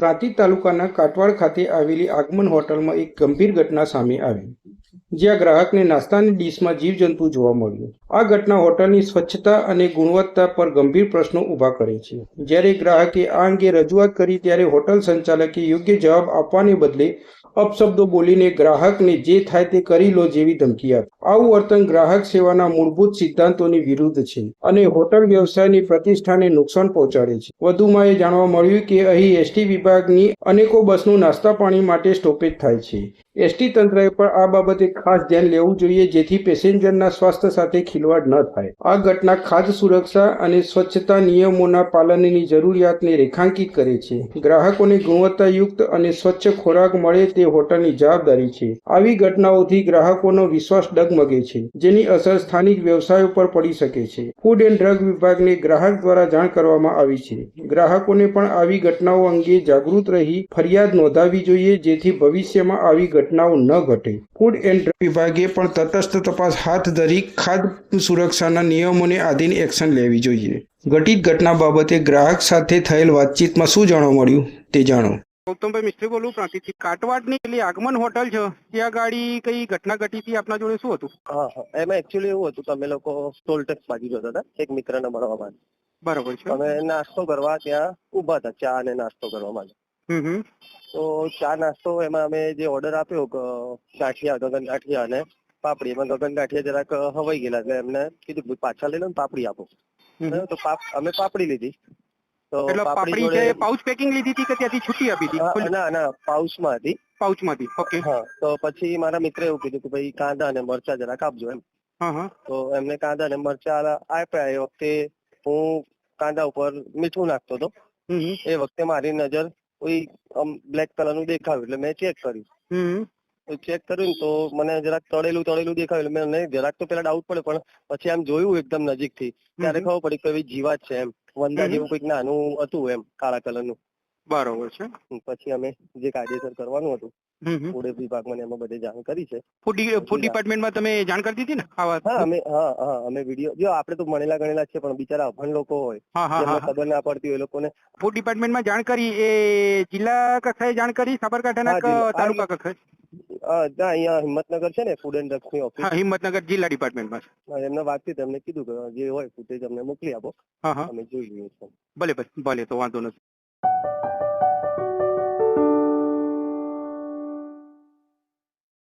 પ્રાંતિજ તાલુકાના કાટવાડ ખાતે આવેલી આગમન હોટલમાં એક ગંભીર ઘટના સામે આવી. જ્યાં ગ્રાહકને નાસ્તાની ડીશમાં જીવજંતુ જોવા મળ્યું. આ ઘટના હોટલની સ્વચ્છતા અને ગુણવત્તા પર ગંભીર પ્રશ્નો ઊભા કરે છે. જ્યારે ગ્રાહકે આ અંગે રજૂઆત કરી ત્યારે હોટલ સંચાલકે યોગ્ય જવાબ આપવાને બદલે અપશબ્દો બોલીને ગ્રાહકને જે થાય તે કરી લો જેવી ધમકી આપી. આવું વર્તન ગ્રાહક સેવાના મૂળભૂત સિદ્ધાંતોની વિરુદ્ધ છે અને હોટલ વ્યવસાયની પ્રતિષ્ઠાને નુકસાન પહોંચાડે છે. વધુમાં એ જાણવા મળ્યું કે અહીં એસટી વિભાગની અનેકો બસનું નાસ્તા પાણી માટે સ્ટોપેજ થાય છે. એસટી તંત્રએ પણ આ બાબતે ખાસ ધ્યાન લેવું જોઈએ જેથી પેસેન્જરના સ્વાસ્થ્ય સાથે ખિલવાડ ન થાય. આ ઘટના ખાદ્ય સુરક્ષા અને સ્વચ્છતા નિયમોના પાલનની જરૂરિયાતને રેખાંકિત કરે છે. ગ્રાહકોને ગુણવત્તાયુક્ત અને સ્વચ્છ ખોરાક મળે તે હોટલની જવાબદારી છે. આવી ઘટનાઓથી ગ્રાહકોનો વિશ્વાસ ડગમગે છે, જેની અસર સ્થાનિક વ્યવસાયો પર પડી શકે છે. ફૂડ એન્ડ ડ્રગ વિભાગને ગ્રાહક દ્વારા જાણ કરવામાં આવી છે. ગ્રાહકોને પણ આવી ઘટનાઓ અંગે જાગૃત રહી ફરિયાદ નોંધાવવી જોઈએ, જેથી ભવિષ્યમાં આવી ઘટનાઓ ન ઘટે. ફૂડ એન્ડ ડ્રગ વિભાગે પણ તટસ્થ તપાસ હાથ ધરી ખાદ્ય સુરક્ષાના નિયમોને આધીન એક્શન લેવી જોઈએ. ઘટિત ઘટના બાબતે ગ્રાહક સાથે થયેલ વાતચીતમાં શું જાણવા મળ્યું તે જાણો. ગૌતમભાઈ મિસ્ત્રી બોલું પ્રાંતિથી. કાટવાડની પેલી આગમન હોટલ છે ત્યાં ગાડી કઈ ઘટના ઘટી હતી આપના જોડે શું હતું? હા હા. એમાં એકચ્યુઅલી એવું હતું તમે લોકો ટોલ ટેક્સ બાજુ જતા હતા એક મિત્રને મળવા માટે. બરોબર છે. અમે નાસ્તો કરવા ત્યાં ઊભા હતા ચા અને નાસ્તો કરવા માટે. હમ હમ. તો ચા નાસ્તો એમાં અમે જે ઓર્ડર આપ્યો ગાંઠિયા ગગન ગાંઠિયા અને પાપડી એમાં ગગન ગાંઠિયા જરાક હવાઈ ગયેલા એટલે એમને કીધું પાછા લઈ લો ને પાપડી આપો. તો અમે પાપડી લીધી. તો પાપડી પાઉચ પેકિંગ લીધી હતી કે ત્યાંથી છૂટી આપી હા, હતી ના ના પાઉચમાં હતી. પાઉચમાંથી ઓકે હા તો પછી મારા મિત્રે એવું કીધું કે ભાઈ કાંદા અને મરચા જરાક આપજો એમ. તો એમને કાંદા અને મરચા આપ્યા એ વખતે હું કાંદા ઉપર મીઠું નાખતો હતો. એ વખતે મારી નજર કોઈ બ્લેક કલરનું દેખાયું એટલે મેં ચેક કર્યું. ચેક કર્યું ને તો મને જરાક તળેલું તળેલું દેખાયું. એટલે મેં નહીં જરાક તો પેલા ડાઉટ પડ્યો પણ પછી આમ જોયું એકદમ નજીકથી. ત્યારે ખબર પડી કે જીવાત છે એમ. વંદા જેવું કંઈક નાનું હતું એમ કાળા કલરનું. બરોબર છે. પછી અમે જે કાયદેસર કરવાનું હતું ફૂડ વિભાગ મને એમાં બધે જાણ કરી છે. ફૂડ ફૂડ ડિપાર્ટમેન્ટમાં તમે જાણ કરી દીધી ને આ વાત હા અમે હા હા અમે વીડિયો જો આપણે તો ભણેલા ગણેલા છે પણ બિચારા અભણ લોકો હોય હા. ખબર ના પડતી હોય એ લોકોને. ફૂડ ડિપાર્ટમેન્ટમાં જાણ કરી એ જિલ્લા કક્ષાએ જાણ કરી સાબરકાંઠાના તાલુકા કક્ષાએ? ના, અહીંયા હિંમતનગર છે ને ફૂડ એન્ડ ડ્રગ્સની ઓફિસ હા હિંમતનગર જિલ્લા ડિપાર્ટમેન્ટમાં હા, એમને વાતચીત એમને કીધું કે જે હોય ફૂટેજ અમને મોકલી આપો. અમે જોઈ લઈએ છીએ. ભલે ભલે ભલે તો વાંધો નથી.